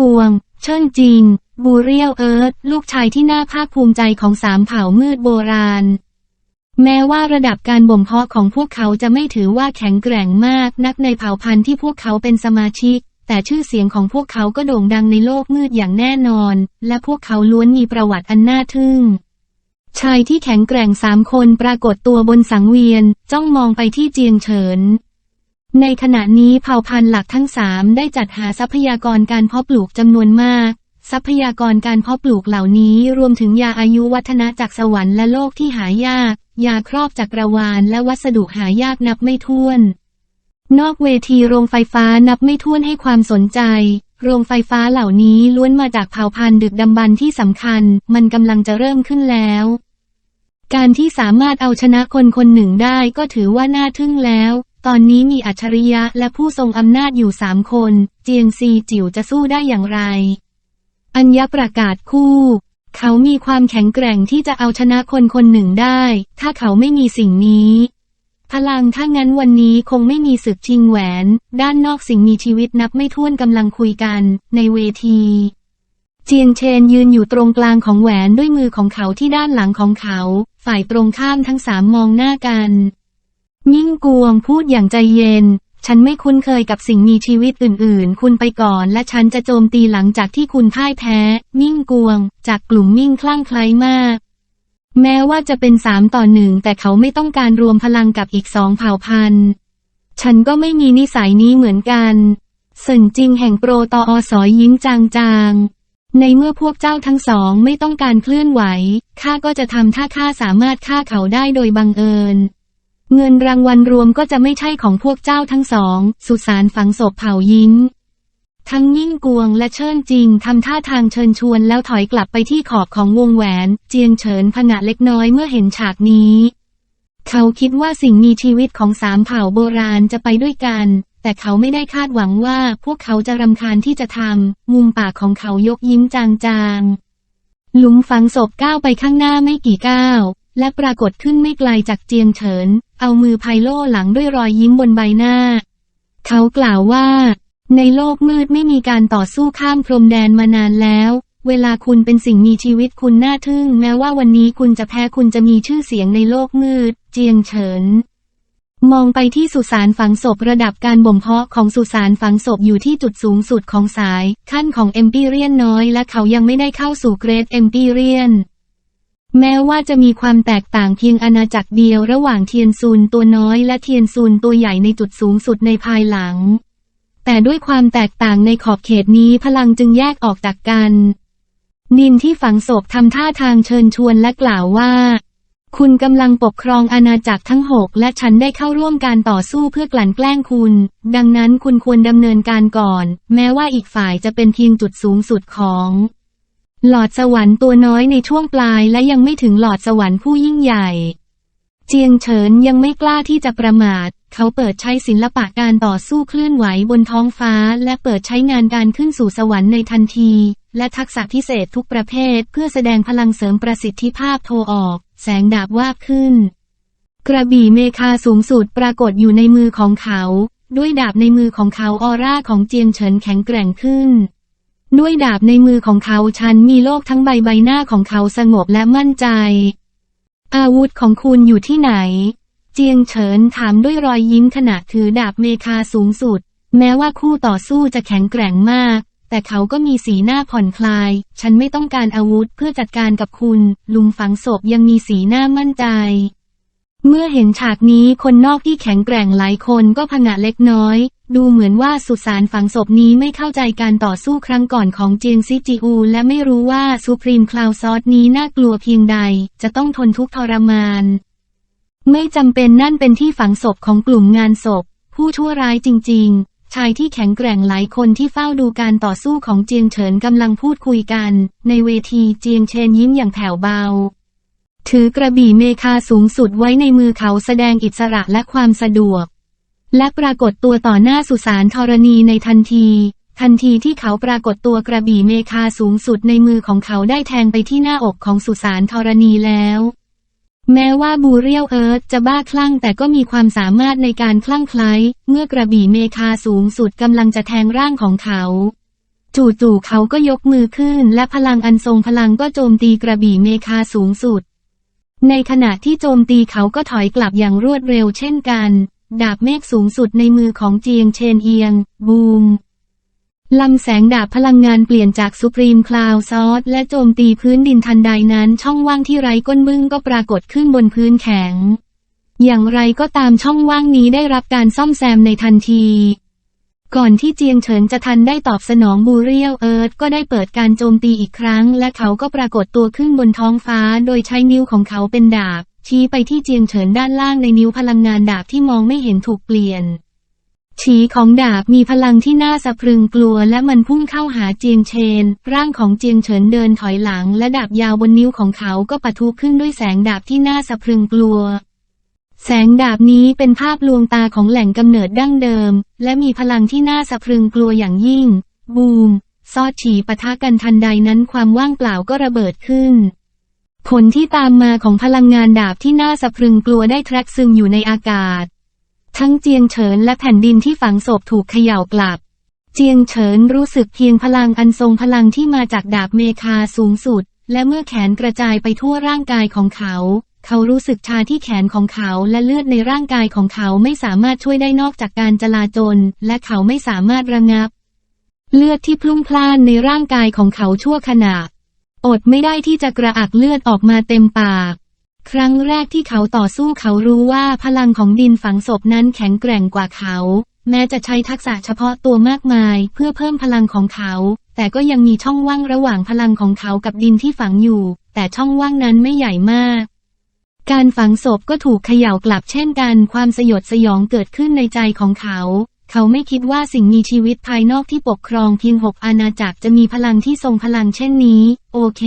กวง เชิ่นจิง บูเรียวเอิร์ธลูกชายที่น่าภาคภูมิใจของสามเผ่ามืดโบราณ แม้ว่าระดับการบ่มเพาะของพวกเขาจะไม่ถือว่าแข็งแกร่งมากนักในเผ่าพันธุ์ที่พวกเขาเป็นสมาชิก แต่ชื่อเสียงของพวกเขาก็โด่งดังในโลกมืดอย่างแน่นอน และพวกเขาล้วนมีประวัติอันน่าทึ่งชายที่แข็งแกร่งสามคนปรากฏตัวบนสังเวียน จ้องมองไปที่เจียงเฉิน ในขณะนี้เผ่าพันธุ์หลักทั้งสามได้จัดหาทรัพยากรการเพาะปลูกจำนวนมาก ทรัพยากรการเพาะปลูกเหล่านี้รวมถึงยาอายุวัฒนะจากสวรรค์และโลกที่หายาก ยาครอบจักรวาลและวัสดุหายากนับไม่ถ้วน นอกเวทีโรงไฟฟ้านับไม่ถ้วนให้ความสนใจ โรงไฟฟ้าเหล่านี้ล้วนมาจากเผ่าพันธุ์ดึกดำบรรที่สำคัญ มันกำลังจะเริ่มขึ้นแล้วการที่สามารถเอาชนะคนคนหนึ่งได้ก็ถือว่าน่าทึ่งแล้ว ตอนนี้มีอัจฉริยะและผู้ทรงอำนาจอยู่สามคน เจียงซีจิ๋วจะสู้ได้อย่างไร อัญญประกาศคู่ เขามีความแข็งแกร่งที่จะเอาชนะคนคนหนึ่งได้ ถ้าเขาไม่มีสิ่งนี้ พลังถ้างั้นวันนี้คงไม่มีศึกชิงแหวน ด้านนอกสิ่งมีชีวิตนับไม่ถ้วนกำลังคุยกัน ในเวที เจียงเชนยืนอยู่ตรงกลางของแหวนด้วยมือของเขาที่ด้านหลังของเขา ฝ่ายตรงข้ามทั้งสามมองหน้ากัน มิ่งกวงพูดอย่างใจเย็น ฉันไม่คุ้นเคยกับสิ่งมีชีวิตอื่นๆ คุณไปก่อนและฉันจะโจมตีหลังจากที่คุณพ่ายแพ้ มิ่งกวง จากกลุ่มมิ่งคลั่งไคล้มาก แม้ว่าจะเป็นสามต่อหนึ่งแต่เขาไม่ต้องการรวมพลังกับอีกสองเผ่าพันธุ์ ฉันก็ไม่มีนิสัยนี้เหมือนกันเสินจริงแห่งโปรตออสอยิ้มจางๆในเมื่อพวกเจ้าทั้งสองไม่ต้องการเคลื่อนไหว ข้าก็จะทำถ้าข้าสามารถฆ่าเขาได้โดยบังเอิญ เงินรางวัลรวมก็จะไม่ใช่ของพวกเจ้าทั้งสอง สุสานฝังศพเผายิ้ม ทั้งยิ่งกวงและเชิญจริงทำท่าทางเชิญชวนแล้วถอยกลับไปที่ขอบของวงแหวน เจียงเฉินผงะเล็กน้อยเมื่อเห็นฉากนี้ เขาคิดว่าสิ่งมีชีวิตของสามเผ่าโบราณจะไปด้วยกัน แต่เขาไม่ได้คาดหวังว่าพวกเขาจะรำคาญที่จะทำมุมปากของเขายกยิ้มจางๆหลุมฝังศพก้าวไปข้างหน้าไม่กี่ก้าว และปรากฏขึ้นไม่ไกลจากเจียงเฉิน เอามือไพโล่หลังด้วยรอยยิ้มบนใบหน้า เขากล่าวว่า ในโลกมืดไม่มีการต่อสู้ข้ามพรมแดนมานานแล้ว เวลาคุณเป็นสิ่งมีชีวิตคุณน่าทึ่ง แม้ว่าวันนี้คุณจะแพ้คุณจะมีชื่อเสียงในโลกมืด เจียงเฉิน มองไปที่สุสานฝังศพระดับการบ่มเพาะของสุสานฝังศพอยู่ที่จุดสูงสุดของสายขั้นของเอมพีเรียนน้อยและเขายังไม่ได้เข้าสู่เกรดเอมพีเรียน แม้ว่าจะมีความแตกต่างเพียงอาณาจักรเดียวระหว่างเทียนซูนตัวน้อยและเทียนซูนตัวใหญ่ในจุดสูงสุดในภายหลัง แต่ด้วยความแตกต่างในขอบเขตนี้พลังจึงแยกออกจากกัน นินที่ฝังศพทำท่าทางเชิญชวนและกล่าวว่า คุณกำลังปกครองอาณาจักรทั้งหกและฉันได้เข้าร่วมการต่อสู้เพื่อกลั่นแกล้งคุณ ดังนั้นคุณควรดำเนินการก่อน แม้ว่าอีกฝ่ายจะเป็นเพียงจุดสูงสุดของ หลอดสวรรค์ตัวน้อยในช่วงปลายและยังไม่ถึงหลอดสวรรค์ผู้ยิ่งใหญ่ เจียงเฉินยังไม่กล้าที่จะประมาท เขาเปิดใช้ศิลปะการต่อสู้เคลื่อนไหวบนท้องฟ้า และเปิดใช้งานการขึ้นสู่สวรรค์ในทันที และทักษะพิเศษทุกประเภท เพื่อแสดงพลังเสริมประสิทธิภาพโทออก แสงดาบวาบขึ้น กระบี่เมคาสูงสุดปรากฏอยู่ในมือของเขา ด้วยดาบในมือของเขาออร่าของเจียงเฉินแข็งแกร่งขึ้น ด้วยดาบในมือของเขาฉันมีโลกทั้งใบใบหน้าของเขาสงบและมั่นใจ อาวุธของคุณอยู่ที่ไหน เจียงเฉินถามด้วยรอยยิ้มขณะถือดาบเมคาสูงสุด แม้ว่าคู่ต่อสู้จะแข็งแกร่งมาก แต่เขาก็มีสีหน้าผ่อนคลาย ฉันไม่ต้องการอาวุธเพื่อจัดการกับคุณ ลุงฝังศพยังมีสีหน้ามั่นใจ เมื่อเห็นฉากนี้คนนอกที่แข็งแกร่งหลายคนก็ผงะเล็กน้อย ดูเหมือนว่าสุสานฝังศพนี้ไม่เข้าใจการต่อสู้ครั้งก่อนของเจียงซิจิอู และไม่รู้ว่าซูพรีมคลาวซอสนี้น่ากลัวเพียงใด จะต้องทนทุกทรมาน ไม่จำเป็นนั่นเป็นที่ฝังศพของกลุ่มงานศพ ผู้ชั่วร้ายจริง ๆ ชายที่แข็งแกร่งหลายคนที่เฝ้าดูการต่อสู้ของเจียงเฉินกำลังพูดคุยกัน ในเวทีเจียงเชนยิ้มอย่างแผ่วเบาถือกระบี่เมคาสูงสุดไว้ในมือเขาแสดงอิสระและความสะดวก และปรากฏตัวต่อหน้าสุสานธรณีในทันที ทันทีที่เขาปรากฏตัวกระบี่เมคาสูงสุดในมือของเขาได้แทงไปที่หน้าอกของสุสานธรณีแล้ว แม้ว่าบูเรียวเอิร์ธจะบ้าคลั่งแต่ก็มีความสามารถในการคลั่งไคล้เมื่อกระบี่เมคาสูงสุดกำลังจะแทงร่างของเขาจู่ๆเขาก็ยกมือขึ้น และพลังอันทรงพลังก็โจมตีกระบี่เมคาสูงสุด ในขณะที่โจมตีเขาก็ถอยกลับอย่างรวดเร็วเช่นกัน ดาบเมฆสูงสุดในมือของเจียงเชนเอียง บูมลำแสงดาบพลังงานเปลี่ยนจากสุพรีมคลาวซอสและโจมตีพื้นดินทันใดนั้นช่องว่างที่ไร้ก้นบึ้งก็ปรากฏขึ้นบนพื้นแข็ง อย่างไรก็ตามช่องว่างนี้ได้รับการซ่อมแซมในทันที ก่อนที่เจียงเฉินจะทันได้ตอบสนองบูเรียลเอิร์ธก็ได้เปิดการโจมตีอีกครั้ง และเขาก็ปรากฏตัวขึ้นบนท้องฟ้าโดยใช้นิ้วของเขาเป็นดาบ ชี้ไปที่เจียงเฉินด้านล่างในนิ้วพลังงานดาบที่มองไม่เห็นถูกเปลี่ยน ฉีของดาบมีพลังที่น่าสะพรึงกลัวและมันพุ่งเข้าหาเจียงเชน ร่างของเจียงเฉินเดินถอยหลัง และดาบยาวบนนิ้วของเขาก็ปะทุขึ้นด้วยแสงดาบที่น่าสะพรึงกลัวแสงดาบนี้เป็นภาพลวงตาของแหล่งกำเนิดดั้งเดิม และมีพลังที่น่าสะพรึงกลัวอย่างยิ่ง บูม ซอดฉีปะทะกันทันใดนั้นความว่างเปล่าก็ระเบิดขึ้น ผลที่ตามมาของพลังงานดาบที่น่าสะพรึงกลัวได้แทรกซึมอยู่ในอากาศ ทั้งเจียงเฉินและแผ่นดินที่ฝังศพถูกเขย่ากลับ เจียงเฉินรู้สึกเพียงพลังอันทรงพลังที่มาจากดาบเมคาสูงสุด และเมื่อแขนกระจายไปทั่วร่างกายของเขา เขารู้สึกชาที่แขนของเขาและเลือดในร่างกายของเขาไม่สามารถช่วยได้นอกจากการจลาจลและเขาไม่สามารถระงับ เลือดที่พลุ่งพล่านในร่างกายของเขาชั่วขณะ อดไม่ได้ที่จะกระอักเลือดออกมาเต็มปาก ครั้งแรกที่เขาต่อสู้เขารู้ว่าพลังของดินฝังศพนั้นแข็งแกร่งกว่าเขา แม้จะใช้ทักษะเฉพาะตัวมากมายเพื่อเพิ่มพลังของเขา แต่ก็ยังมีช่องว่างระหว่างพลังของเขากับดินที่ฝังอยู่ แต่ช่องว่างนั้นไม่ใหญ่มากการฝังศพก็ถูกเขย่ากลับเช่นกัน ความสยดสยองเกิดขึ้นในใจของเขา เขาไม่คิดว่าสิ่งมีชีวิตภายนอกที่ปกครองเพียงหกอาณาจักรจะมีพลังที่ทรงพลังเช่นนี้ โอเค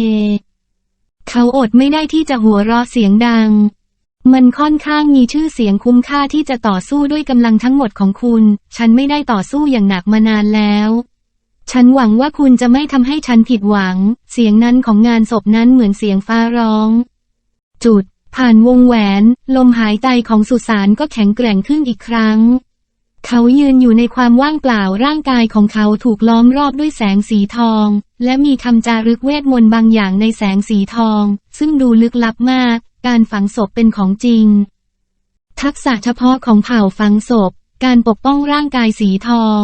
เขาอดไม่ได้ที่จะหัวเราะเสียงดัง มันค่อนข้างมีชื่อเสียงคุ้มค่าที่จะต่อสู้ด้วยกำลังทั้งหมดของคุณ ฉันไม่ได้ต่อสู้อย่างหนักมานานแล้วฉันหวังว่าคุณจะไม่ทำให้ฉันผิดหวัง เสียงนั้นของงานศพนั้นเหมือนเสียงฟ้าร้อง จุด ผ่านวงแหวน ลมหายใจของสุสานก็แข็งแกร่งขึ้นอีกครั้ง เขายืนอยู่ในความว่างเปล่าร่างกายของเขาถูกล้อมรอบด้วยแสงสีทอง และมีคำจารึกเวทมนต์บางอย่างในแสงสีทอง ซึ่งดูลึกลับมาก การฝังศพเป็นของจริง ทักษะเฉพาะของเผ่าฝังศพ การปกป้องร่างกายสีทอง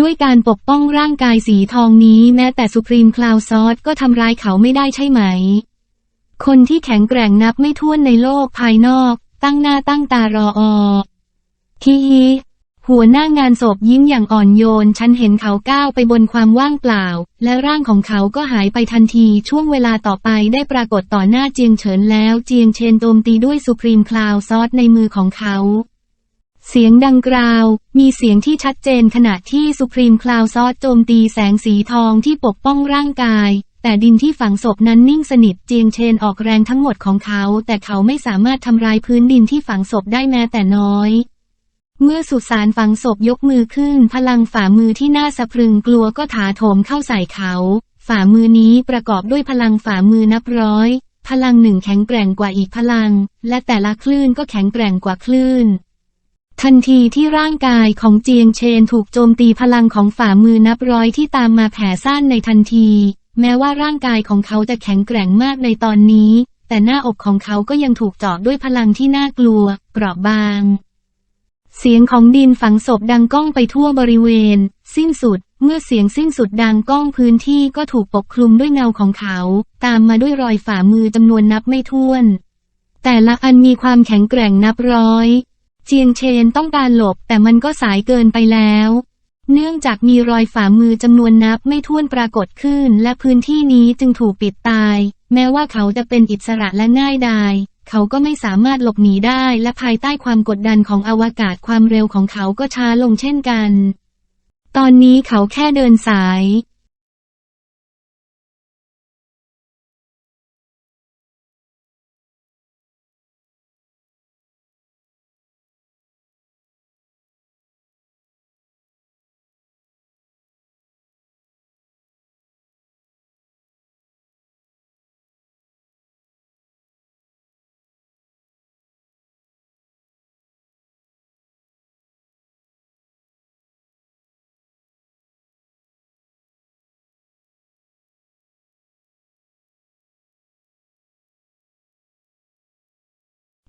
ด้วยการปกป้องร่างกายสีทองนี้แม้แต่สุพรีมคลาวซอสก็ทำร้ายเขาไม่ได้ใช่ไหม คนที่แข็งแกร่งนับไม่ถ้วนในโลกภายนอก ตั้งหน้าตั้งตารออฮิฮิ หัวหน้างานศพยิ้มอย่างอ่อนโยน ฉันเห็นเขาก้าวไปบนความว่างเปล่า และร่างของเขาก็หายไปทันที ช่วงเวลาต่อไปได้ปรากฏต่อหน้าเจียงเฉินแล้ว เจียงเชนโจมตีด้วยสุพรีมคลาวซอสในมือของเขา เสียงดังกราว มีเสียงที่ชัดเจนขณะที่สุพรีมคลาวซอสโจมตีแสงสีทองที่ปกป้องร่างกาย แต่ดินที่ฝังศพนั้นนิ่งสนิท เจียงเชนออกแรงทั้งหมดของเขา แต่เขาไม่สามารถทำลายพื้นดินที่ฝังศพได้แม้แต่น้อย เมื่อสุสานฝังศพยกมือขึ้น พลังฝ่ามือที่น่าสะพรึงกลัวก็ถาโถมเข้าใส่เขา ฝ่ามือนี้ประกอบด้วยพลังฝ่ามือนับร้อย พลังหนึ่งแข็งแกร่งกว่าอีกพลัง และแต่ละคลื่นก็แข็งแกร่งกว่าคลื่น ทันทีที่ร่างกายของเจียงเชนถูกโจมตีพลังของฝ่ามือนับร้อยที่ตามมาแผ่ซ่านในทันที แม้ว่าร่างกายของเขาจะแข็งแกร่งมากในตอนนี้ แต่หน้าอกของเขาก็ยังถูกเจาะด้วยพลังที่น่ากลัวเปราะบาง เสียงของดินฝังศพดังก้องไปทั่วบริเวณ สิ้นสุด เมื่อเสียงสิ้นสุดดังก้องพื้นที่ก็ถูกปกคลุมด้วยเงาของเขา ตามมาด้วยรอยฝ่ามือจำนวนนับไม่ถ้วน แต่ละอันมีความแข็งแกร่งนับร้อย เจียงเชนต้องการหลบแต่มันก็สายเกินไปแล้ว เนื่องจากมีรอยฝ่ามือจำนวนนับไม่ถ้วนปรากฏขึ้น และพื้นที่นี้จึงถูกปิดตาย แม้ว่าเขาจะเป็นอิสระและง่ายดาย เขาก็ไม่สามารถหลบหนีได้และภายใต้ความกดดันของอวกาศความเร็วของเขาก็ช้าลงเช่นกัน ตอนนี้เขาแค่เดินสาย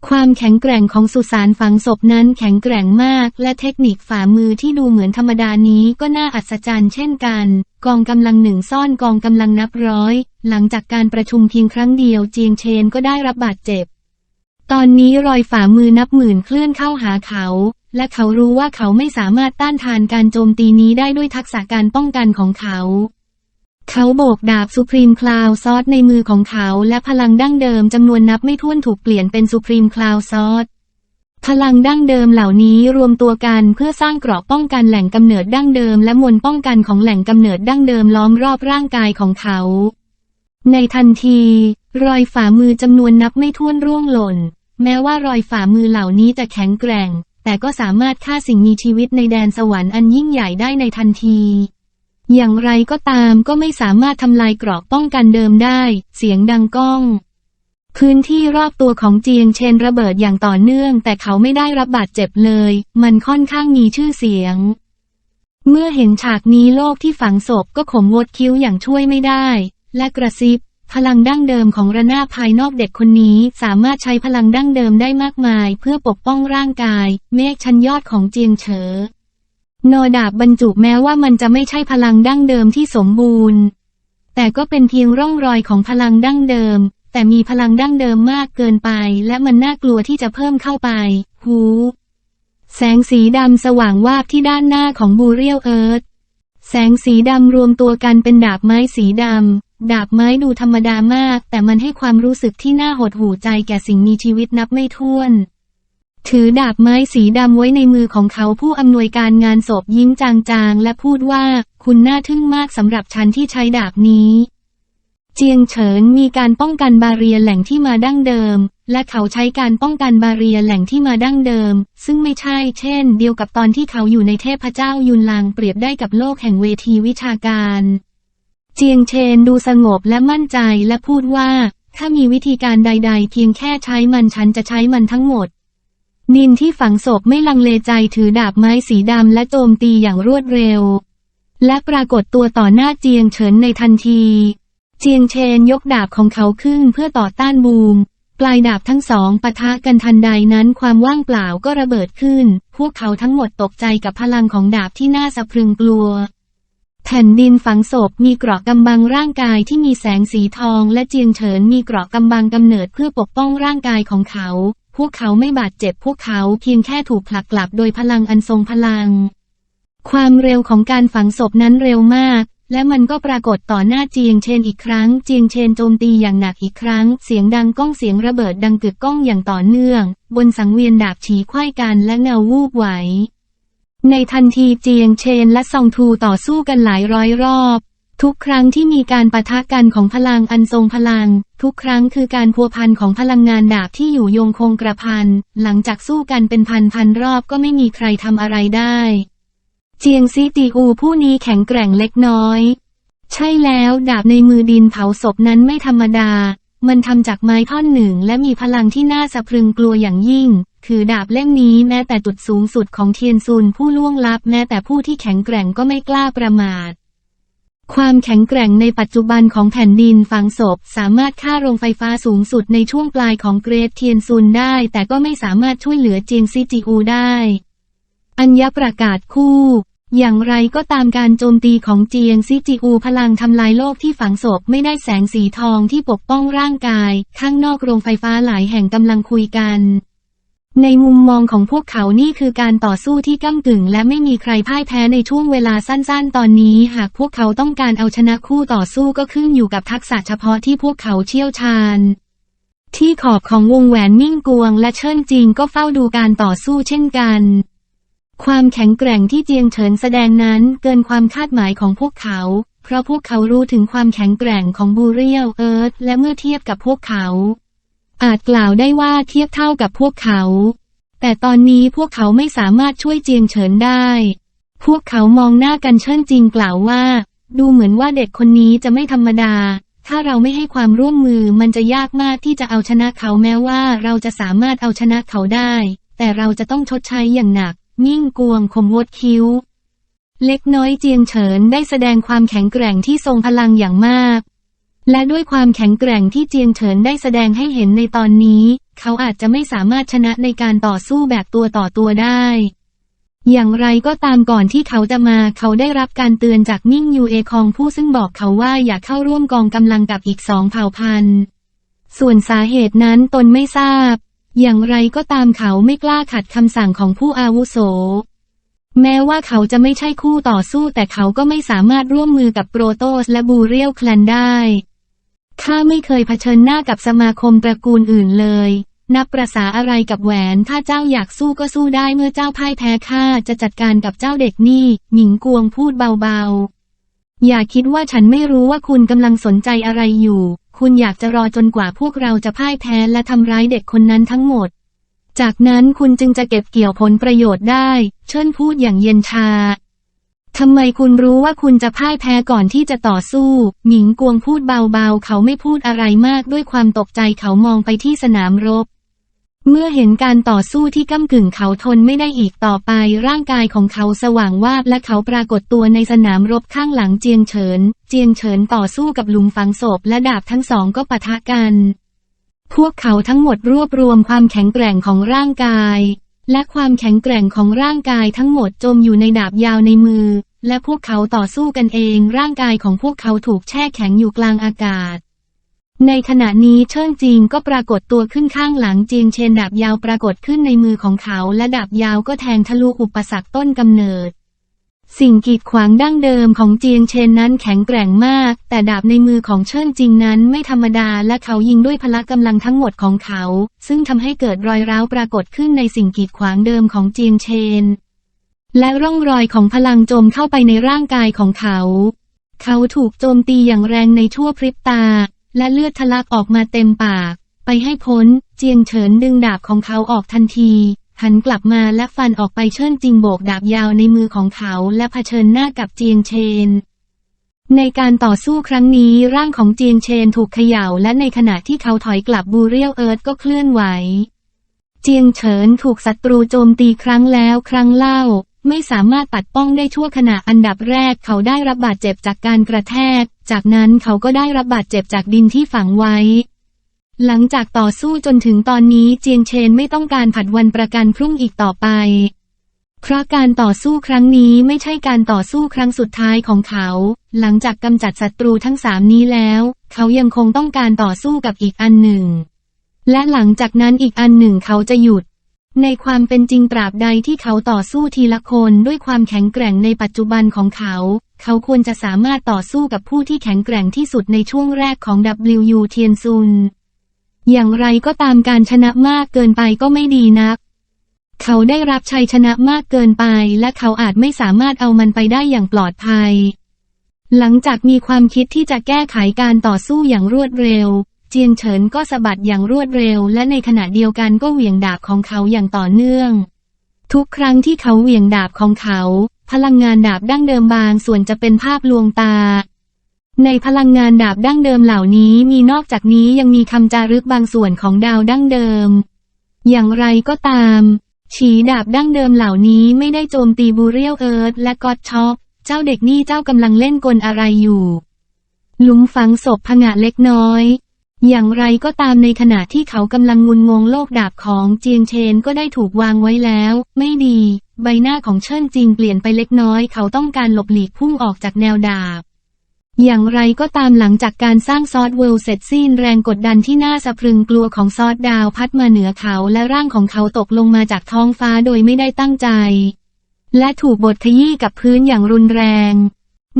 ความแข็งแกร่งของสุสานฝังศพนั้นแข็งแกร่งมาก และเทคนิคฝ่ามือที่ดูเหมือนธรรมดานี้ก็น่าอัศจรรย์เช่นกัน กองกำลังหนึ่งซ่อนกองกำลังนับร้อย หลังจากการประชุมเพียงครั้งเดียวเจียงเชนก็ได้รับบาดเจ็บ ตอนนี้รอยฝ่ามือนับหมื่นเคลื่อนเข้าหาเขา และเขารู้ว่าเขาไม่สามารถต้านทานการโจมตีนี้ได้ด้วยทักษะการป้องกันของเขา เขาโบกดาบสุพรีมคลาวซอสในมือของเขาและพลังดั้งเดิมจำนวนนับไม่ถ้วนถูกเปลี่ยนเป็นสุพรีมคลาวซอสพลังดั้งเดิมเหล่านี้รวมตัวกันเพื่อสร้างเกราะป้องกันแหล่งกำเนิดดั้งเดิม และมวลป้องกันของแหล่งกำเนิดดั้งเดิมล้อมรอบร่างกายของเขา ในทันที รอยฝ่ามือจำนวนนับไม่ถ้วนร่วงหล่น แม้ว่ารอยฝ่ามือเหล่านี้จะแข็งแกร่ง แต่ก็สามารถฆ่าสิ่งมีชีวิตในแดนสวรรค์อันยิ่งใหญ่ได้ในทันที อย่างไรก็ตามก็ไม่สามารถทำลายเกราะป้องกันเดิมได้ เสียงดังก้อง พื้นที่รอบตัวของเจียงเชนระเบิดอย่างต่อเนื่อง แต่เขาไม่ได้รับบาดเจ็บเลย มันค่อนข้างมีชื่อเสียง เมื่อเห็นฉากนี้โลกที่ฝังศพก็ขมวดคิ้วอย่างช่วยไม่ได้ และกระซิบ พลังดั้งเดิมของระนาบภายนอกเด็กคนนี้สามารถใช้พลังดั้งเดิมได้มากมาย เพื่อปกป้องร่างกาย เมฆชั้นยอดของเจียงเฉอ นอดาบบรรจุแม้ว่ามันจะไม่ใช่พลังดั้งเดิมที่สมบูรณ์ แต่ก็เป็นเพียงร่องรอยของพลังดั้งเดิม แต่มีพลังดั้งเดิมมากเกินไป และมันน่ากลัวที่จะเพิ่มเข้าไป หู แสงสีดำสว่างวาบที่ด้านหน้าของบูเรียลเอิร์ธแสงสีดำรวมตัวกันเป็นดาบไม้สีดำ ดาบไม้ดูธรรมดามาก แต่มันให้ความรู้สึกที่น่าหดหู่ใจแก่สิ่งมีชีวิตนับไม่ถ้วน ถือดาบไม้สีดำไว้ในมือของเขาผู้อำนวยการงานศพยิ้มจางๆ และพูดว่า คุณน่าทึ่งมากสำหรับฉันที่ใช้ดาบนี้ เจียงเฉินมีการป้องกันบาเรียแหล่งที่มาดั้งเดิม และเขาใช้การป้องกันบาเรียแหล่งที่มาดั้งเดิม ซึ่งไม่ใช่ เช่น เดียวกับตอนที่เขาอยู่ในเทพเจ้ายุนลางเปรียบได้กับโลกแห่งเวทีวิชาการ เจียงเชนดูสงบและมั่นใจและพูดว่า ถ้ามีวิธีการใด ๆ เพียงแค่ใช้มันฉันจะใช้มันทั้งหมด นินที่ฝังศพไม่ลังเลใจถือดาบไม้สีดำและโจมตีอย่างรวดเร็ว และปรากฏตัวต่อหน้าเจียงเฉินในทันที เจียงเชนยกดาบของเขาขึ้นเพื่อต่อต้านบูม ปลายดาบทั้งสองปะทะกันทันใดนั้นความว่างเปล่าก็ระเบิดขึ้น พวกเขาทั้งหมดตกใจกับพลังของดาบที่น่าสะพรึงกลัว แผ่นดินฝังศพมีเกราะกำบังร่างกายที่มีแสงสีทอง และเจียงเฉินมีเกราะกำบังกำเนิดเพื่อปกป้องร่างกายของเขา พวกเขาไม่บาดเจ็บพวกเขาเพียงแค่ถูกผลักกลับโดยพลังอันทรงพลัง ความเร็วของการฝังศพนั้นเร็วมาก และมันก็ปรากฏต่อหน้าเจียงเชนอีกครั้ง เจียงเชนโจมตีอย่างหนักอีกครั้ง เสียงดังก้องเสียงระเบิดดังกึกก้องอย่างต่อเนื่อง บนสังเวียนดาบฉีไขว้กันและเงาวูบไหวในทันทีเจียงเชนและซองทูต่อสู้กันหลายร้อยรอบ ทุกครั้งที่มีการปะทะกันของพลังอันทรงพลัง ทุกครั้งคือการพัวพันของพลังงานดาบที่อยู่โยงคงกระพัน หลังจากสู้กันเป็นพันพันรอบก็ไม่มีใครทำอะไรได้ เจียงซีตีอูผู้นี้แข็งแกร่งเล็กน้อย ใช่แล้วดาบในมือดินเผาศพนั้นไม่ธรรมดา มันทำจากไม้ท่อนหนึ่งและมีพลังที่น่าสะพรึงกลัวอย่างยิ่ง คือดาบเล่มนี้แม้แต่จุดสูงสุดของเทียนซุนผู้ล่วงลับแม้แต่ผู้ที่แข็งแกร่งก็ไม่กล้าประมาท ความแข็งแกร่งในปัจจุบันของแผ่นดินฝังศพ สามารถฆ่าโรงไฟฟ้าสูงสุดในช่วงปลายของเกรดเทียนซุนได้ แต่ก็ไม่สามารถช่วยเหลือเจียงซิจิอูได้ อัญญประกาศคู่ อย่างไรก็ตามการโจมตีของเจียงซิจิอูพลังทำลายโลกที่ฝังศพไม่ได้แสงสีทองที่ปกป้องร่างกาย ข้างนอกโรงไฟฟ้าหลายแห่งกำลังคุยกัน ในมุมมองของพวกเขานี่คือการต่อสู้ที่ก้ากึ่ง และไม่มีใครพ่ายแพ้ในช่วงเวลาสั้นๆ ตอนนี้ หากพวกเขาต้องการเอาชนะคู่ต่อสู้ก็ขึ้นอยู่กับทักษะเฉพาะที่พวกเขาเชี่ยวชาญ ที่ขอบของวงแหวนมิ่งกวง และเชิญจิงก็เฝ้าดูการต่อสู้เช่นกัน ความแข็งแกร่งที่เจียงเฉินแสดงนั้นเกินความคาดหมายของพวกเขา เพราะพวกเขารู้ถึงความแข็งแกร่งของบูเรียลเอิร์ธและเมื่อเทียบกับพวกเขา อาจกล่าวได้ว่าเทียบเท่ากับพวกเขา แต่ตอนนี้พวกเขาไม่สามารถช่วยเจียงเฉินได้ พวกเขามองหน้ากันเชิญจริงกล่าวว่า ดูเหมือนว่าเด็กคนนี้จะไม่ธรรมดา ถ้าเราไม่ให้ความร่วมมือมันจะยากมากที่จะเอาชนะเขาแม้ว่าเราจะสามารถเอาชนะเขาได้ แต่เราจะต้องชดใช้อย่างหนักยิ่งกวงคมวดคิ้ว เล็กน้อยเจียงเฉินได้แสดงความแข็งแกร่งที่ทรงพลังอย่างมาก และด้วยความแข็งแกร่งที่เจียงเฉินได้แสดงให้เห็นในตอนนี้ เขาอาจจะไม่สามารถชนะในการต่อสู้แบบตัวต่อตัวได้ อย่างไรก็ตามก่อนที่เขาจะมาเขาได้รับการเตือนจากมิ่งยูเอคองผู้ซึ่งบอกเขาว่าอย่าเข้าร่วมกองกำลังกับอีกสองเผ่าพันธุ์ ส่วนสาเหตุนั้นตนไม่ทราบ อย่างไรก็ตามเขาไม่กล้าขัดคำสั่งของผู้อาวุโสแม้ว่าเขาจะไม่ใช่คู่ต่อสู้แต่เขาก็ไม่สามารถร่วมมือกับโปรโตสและบูเรียลแคลนได้ ข้าไม่เคยเผชิญหน้ากับสมาคมตระกูลอื่นเลย นับประษาอะไรกับแหวน ถ้าเจ้าอยากสู้ก็สู้ได้เมื่อเจ้าพ่ายแพ้ข้าจะจัดการกับเจ้าเด็กนี่ หญิงกวงพูดเบาๆ อย่าคิดว่าฉันไม่รู้ว่าคุณกำลังสนใจอะไรอยู่ คุณอยากจะรอจนกว่าพวกเราจะพ่ายแพ้และทำร้ายเด็กคนนั้นทั้งหมด จากนั้นคุณจึงจะเก็บเกี่ยวผลประโยชน์ได้ เชิญพูดอย่างเย็นชา ทำไมคุณรู้ว่าคุณจะพ่ายแพ้ก่อนที่จะต่อสู้ หมิงกวงพูดเบาๆ เขาไม่พูดอะไรมากด้วยความตกใจเขามองไปที่สนามรบ เมื่อเห็นการต่อสู้ที่ก้ากึ่งเขาทนไม่ได้อีกต่อไป ร่างกายของเขาสว่างวาบและเขาปรากฏตัวในสนามรบข้างหลังเจียงเฉิน เจียงเฉินต่อสู้กับลุมฝังศพและดาบทั้งสองก็ปะทะกัน พวกเขาทั้งหมดรวบรวมความแข็งแกร่งของร่างกาย และความแข็งแกร่งของร่างกายทั้งหมดจมอยู่ในดาบยาวในมือ และพวกเขาต่อสู้กันเอง ร่างกายของพวกเขาถูกแช่แข็งอยู่กลางอากาศ ในขณะนี้เชิงจิงก็ปรากฏตัวขึ้นข้างหลังเจียงเชนดาบยาวปรากฏขึ้นในมือของเขา และดาบยาวก็แทงทะลุอุปสรรคต้นกำเนิด สิ่งกีดขวางดั้งเดิมของเจียงเชนนั้นแข็งแกร่งมาก แต่ดาบในมือของเชิญจิงนั้นไม่ธรรมดาและเขายิงด้วยพละกำลังทั้งหมดของเขา ซึ่งทำให้เกิดรอยร้าวปรากฏขึ้นในสิ่งกีดขวางเดิมของเจียงเชน และร่องรอยของพลังโจมเข้าไปในร่างกายของเขา เขาถูกโจมตีอย่างแรงในชั่วพริบตา และเลือดทะลักออกมาเต็มปาก ไปให้พ้น เจียงเฉินดึงดาบของเขาออกทันที หันกลับมาและฟันออกไปเชิญจิงโบกดาบยาวในมือของเขาและเผชิญหน้ากับเจียงเชน ในการต่อสู้ครั้งนี้ร่างของเจียงเชนถูกเขย่าและในขณะที่เขาถอยกลับบูเรียลเอิร์ธก็เคลื่อนไหว เจียงเฉินถูกศัตรูโจมตีครั้งแล้วครั้งเล่า ไม่สามารถปัดป้องได้ชั่วขณะอันดับแรกเขาได้รับบาดเจ็บจากการกระแทก จากนั้นเขาก็ได้รับบาดเจ็บจากดินที่ฝังไว้ หลังจากต่อสู้จนถึงตอนนี้เจียงเชนไม่ต้องการผัดวันประกันพรุ่งอีกต่อไป เพราะการต่อสู้ครั้งนี้ไม่ใช่การต่อสู้ครั้งสุดท้ายของเขา หลังจากกำจัดศัตรูทั้งสามนี้แล้ว เขายังคงต้องการต่อสู้กับอีกอันหนึ่ง และหลังจากนั้นอีกอันหนึ่งเขาจะหยุด ในความเป็นจริงตราบใดที่เขาต่อสู้ทีละคนด้วยความแข็งแกร่งในปัจจุบันของเขา เขาควรจะสามารถต่อสู้กับผู้ที่แข็งแกร่งที่สุดในช่วงแรกของ WU เทียนซุน อย่างไรก็ตามการชนะมากเกินไปก็ไม่ดีนัก เขาได้รับชัยชนะมากเกินไป และเขาอาจไม่สามารถเอามันไปได้อย่างปลอดภัย หลังจากมีความคิดที่จะแก้ไขการต่อสู้อย่างรวดเร็ว เจียงเฉินก็สะบัดอย่างรวดเร็ว และในขณะเดียวกันก็เหวี่ยงดาบของเขาอย่างต่อเนื่อง ทุกครั้งที่เขาเหวี่ยงดาบของเขา พลังงานดาบดั้งเดิมบางส่วนจะเป็นภาพลวงตา ในพลังงานดาบดั้งเดิมเหล่านี้มีนอกจากนี้ยังมีคำจารึกบางส่วนของดาวดั้งเดิม อย่างไรก็ตาม ฉีดาบดั้งเดิมเหล่านี้ไม่ได้โจมตีบูเรียลเอิร์ธและก็อตช็อกเจ้าเด็กนี่เจ้ากำลังเล่นกลอะไรอยู่ หลุมฝังศพผงะเล็กน้อย อย่างไรก็ตามในขณะที่เขากำลังงุนงงโลกดาบของเจียงเชนก็ได้ถูกวางไว้แล้ว ไม่ดี ใบหน้าของเชิญจิงเปลี่ยนไปเล็กน้อย เขาต้องการหลบหลีกพุ่งออกจากแนวดาบ อย่างไรก็ตามหลังจากการสร้างซอสเวลเสร็จสิ้นแรงกดดันที่น่าสะพรึงกลัวของซอสดาวพัดมาเหนือเขาและร่างของเขาตกลงมาจากท้องฟ้าโดยไม่ได้ตั้งใจ และถูกบดขยี้กับพื้นอย่างรุนแรง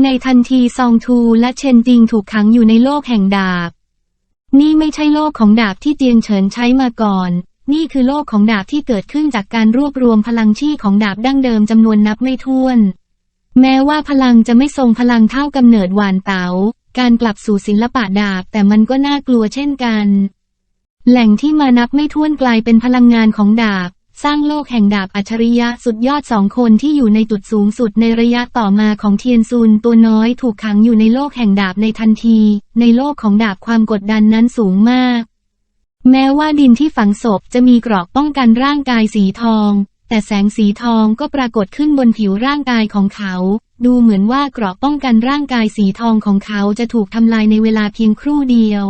ในทันทีซองทูและเชนจิงถูกขังอยู่ในโลกแห่งดาบ นี่ไม่ใช่โลกของดาบที่เจียงเฉินใช้มาก่อน นี่คือโลกของดาบที่เกิดขึ้นจากการรวบรวมพลังชี่ของดาบดั้งเดิมจำนวนนับไม่ถ้วน แม้ว่าพลังจะไม่ทรงพลังเท่ากำเนิดหวานเตา๋า การกลับสู่ศิลปะดาบแต่มันก็น่ากลัวเช่นกัน แหล่งที่มานับไม่ถ้วนกลายเป็นพลังงานของดาบ สร้างโลกแห่งดาบอัจฉริยะสุดยอดสองคนที่อยู่ในจุดสูงสุดในระยะต่อมาของเทียนซุนตัวน้อยถูกขังอยู่ในโลกแห่งดาบในทันที ในโลกของดาบความกดดันนั้นสูงมากแม้ว่าดินที่ฝังศพจะมีเกราะป้องกันร่างกายสีทอง แต่แสงสีทองก็ปรากฏขึ้นบนผิวร่างกายของเขา ดูเหมือนว่าเกราะป้องกันร่างกายสีทองของเขาจะถูกทำลายในเวลาเพียงครู่เดียว